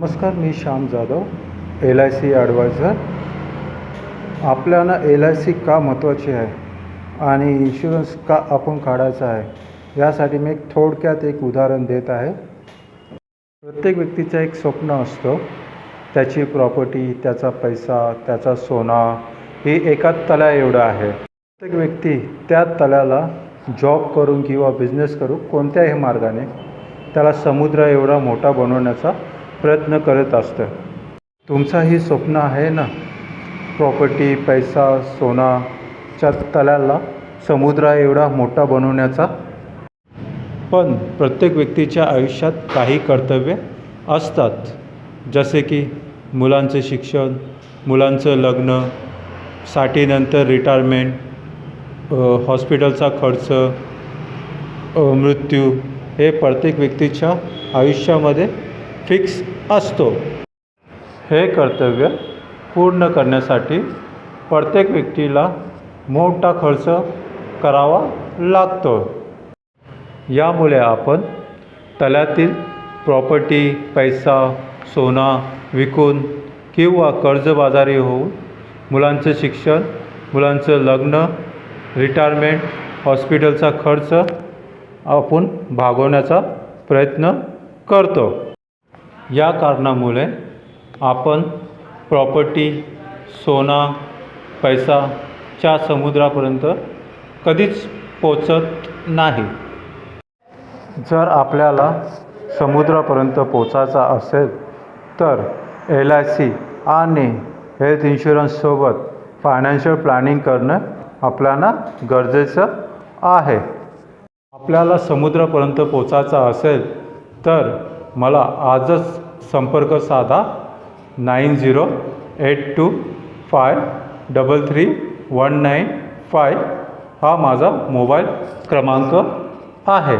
नमस्कार मी Shyam Jadhav L I C advisor आपल्याला L I C का महत्त्वाची आहे आणि इन्शुरन्स का आपण काढायचा आहे यासाठी मी एक थोडक्यात एक उदाहरण देत आहे. प्रत्येक व्यक्तीचं एक स्वप्न असतं त्याची प्रॉपर्टी त्याचा पैसा त्याचा सोना हे एका तल्या एवढं आहे. प्रत्येक व्यक्ती त्या तल्याला जॉब करून किंवा बिझनेस करून कोणत्याही मार्गाने त्याला समुद्र एवढा मोठा बनवण्याचा प्रयत्न करत असतं. तुमचाही स्वप्न आहे ना? प्रॉपर्टी पैसा सोनाच्या तलाला समुद्र एवढा मोठा बनवण्याचा? पण प्रत्येक व्यक्तीच्या आयुष्यात काही कर्तव्य असतात. जसे की मुलांचे शिक्षण मुलांचं लग्न साठीनंतर रिटायरमेंट हॉस्पिटलचा खर्च मृत्यू हे प्रत्येक व्यक्तीच्या आयुष्यामध्ये फिक्स असतो. हे कर्तव्य पूर्ण करण्यासाठी प्रत्येक व्यक्तीला मोठा खर्च करावा लागतो. यामुळे आपण तल्यातील प्रॉपर्टी पैसा सोना विकून किंवा कर्जबाजारी होऊन मुलांचं शिक्षण मुलांचं लग्न रिटायरमेंट हॉस्पिटलचा खर्च आपण भागवण्याचा प्रयत्न करतो. या कारणामुळे आपण प्रॉपर्टी सोना पैसाच्या समुद्रापर्यंत कधीच पोचत नाही. जर आपल्याला समुद्रापर्यंत पोचायचा असेल तर एल आय सी आणि हेल्थ इन्शुरन्ससोबत फायनान्शियल प्लॅनिंग करणं आपल्याला गरजेचं आहे. आपल्याला समुद्रापर्यंत पोचायचं असेल तर मला आजच संपर्क साधा. Nine zero eight two five double three one nine five हा माझा मोबाईल क्रमांक आहे.